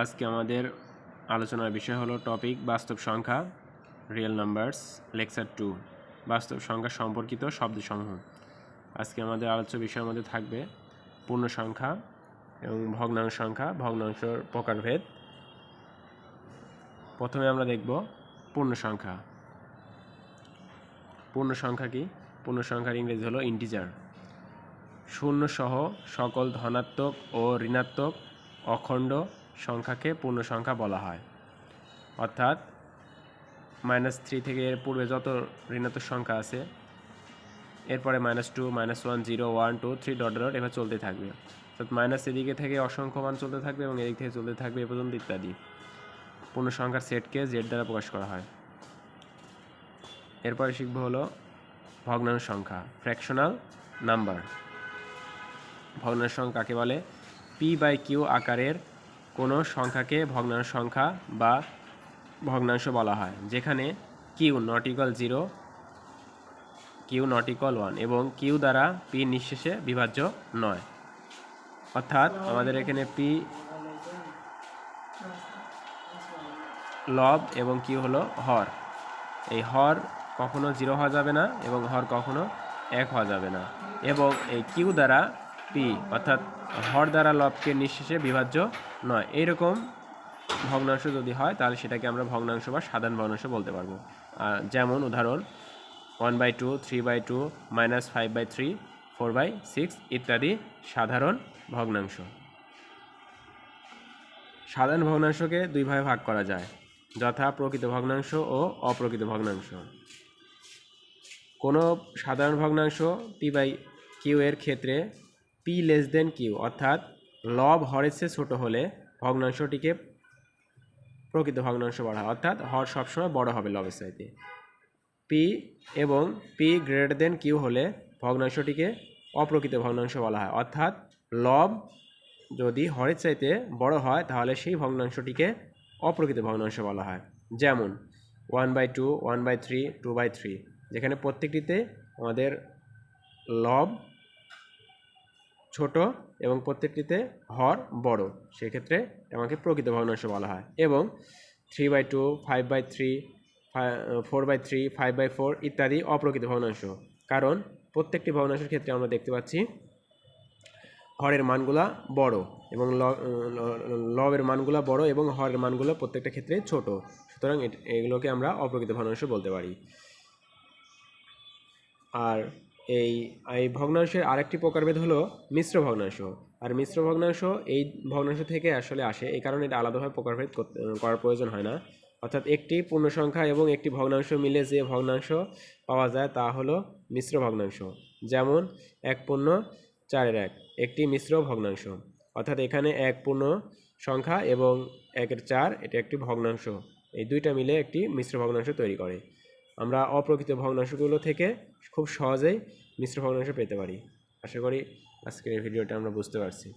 আজকে আমাদের আলোচনার বিষয় হলো টপিক বাস্তব সংখ্যা রিয়েল নাম্বারস লেকচার টু বাস্তব সংখ্যা সম্পর্কিত শব্দসমূহ। আজকে আমাদের আলোচ্য বিষয়ের মধ্যে থাকবে পূর্ণ সংখ্যা এবং ভগ্নাংশ সংখ্যা ভগ্নাংশর প্রকারভেদ। প্রথমে আমরা দেখব পূর্ণ সংখ্যা। পূর্ণ সংখ্যা কি? পূর্ণ সংখ্যার ইংরেজি হলো ইন্টিজার শূন্য সহ সকল ধনাত্মক ও ঋণাত্মক, অখণ্ড সংখ্যাকে পূর্ণ সংখ্যা বলা হয়। অর্থাৎ মাইনাস থ্রি থেকে এর পূর্বে যত ঋণাত্মক সংখ্যা আছে, এরপরে minus two, minus one, zero, one, two, three dot dot এভাবে চলতে থাকবে। অর্থাৎ মাইনাস এদিকে থেকে অসংখ্য মান চলতে থাকবে এবং এদিক থেকে চলতে থাকবে এ পর্যন্ত ইত্যাদি। পূর্ণ সংখ্যার সেটকে জেড দ্বারা প্রকাশ করা হয়। এরপরে শিখব হলো ভগ্নাংশ সংখ্যা ফ্র্যাকশনাল নাম্বার ভগ্নাংশ সংখ্যা কাকে বলে? পি বাই কিউ আকারের কোনো সংখ্যাকে ভগ্নাংশ সংখ্যা বা ভগ্নাংশ বলা হয়, যেখানে Q nought zero Q nought one এবং কিউ দ্বারা পি নিঃশেষে বিভাজ্য নয়। অর্থাৎ আমাদের এখানে পি লব এবং কিউ হলো হর। এই হর কখনো জিরো হওয়া যাবে না এবং হর কখনো এক হওয়া যাবে না। এবং এই কিউ দ্বারা পি অর্থাৎ হর দ্বারা লবকে নিঃশেষে বিভাজ্য নয়। এইরকম ভগ্নাংশ যদি হয়, তাহলে সেটাকে আমরা ভগ্নাংশ বা সাধারণ ভগ্নাংশ বলতে পারব। যেমন উদাহরণ one by two three by two minus five by three four by six ইত্যাদি সাধারণ ভগ্নাংশ। সাধারণ ভগ্নাংশকে দুইভাবে ভাগ করা যায়, যথা প্রকৃত ভগ্নাংশ ও অপ্রকৃত ভগ্নাংশ। কোনো সাধারণ ভগ্নাংশ পি বাই কিউ এর ক্ষেত্রে পি লেস দেন কিউ অর্থাৎ লব হরের ছোটো হলে ভগ্নাংশটিকে প্রকৃত ভগ্নাংশ বলা হয়, অর্থাৎ হর সবসময় বড় হবে লবের চাইতে। পি এবং পি গ্রেটার দেন কিউ হলে ভগ্নাংশটিকে অপ্রকৃত ভগ্নাংশ বলা হয়, অর্থাৎ লব যদি হরের চাইতে বড় হয় তাহলে সেই ভগ্নাংশটিকে অপ্রকৃত ভগ্নাংশ বলা হয়। যেমন one by two one by three two by three যেখানে প্রত্যেকটিতে আমাদের লব ছোট এবং প্রত্যেকটিতে হর বড়। সেক্ষেত্রে আমাকে প্রকৃত ভগ্নাংশ বলা হয়। এবং three by two five by three four by three five by four ইত্যাদি অপ্রকৃত ভগ্নাংশ কারণ প্রত্যেকটি ভগ্নাংশের ক্ষেত্রে আমরা দেখতে পাচ্ছি হরের মানগুলা বড় এবং লবের মানগুলা বড় এবং হরের মানগুলো প্রত্যেকটা ক্ষেত্রে ছোট। সুতরাং এগুলোকে আমরা অপ্রকৃত ভগ্নাংশ বলতে পারি। আর এই এই ভগ্নাংশের আরেকটি প্রকারভেদ হলো মিশ্র ভগ্নাংশ। আর মিশ্র ভগ্নাংশ এই ভগ্নাংশ থেকে আসলে আসে, এই কারণে এটা আলাদাভাবে প্রকারভেদ করার প্রয়োজন হয় না। অর্থাৎ একটি পূর্ণ সংখ্যা এবং একটি ভগ্নাংশ মিলে যে ভগ্নাংশ পাওয়া যায় তা হলো মিশ্র ভগ্নাংশ। যেমন এক পূর্ণ চারের এক, একটি মিশ্র ভগ্নাংশ। অর্থাৎ এখানে এক পূর্ণ সংখ্যা এবং একের চার, এটা একটি ভগ্নাংশ। এই দুইটা মিলে একটি মিশ্র ভগ্নাংশ তৈরি করে। আমরা অপ্রকৃত ভগ্নাংশগুলো থেকে খুব সহজেই মিশ্র ভগ্নাংশ পেতে পারি। আশা করি আজকের এই ভিডিওটা আমরা বুঝতে পারছি।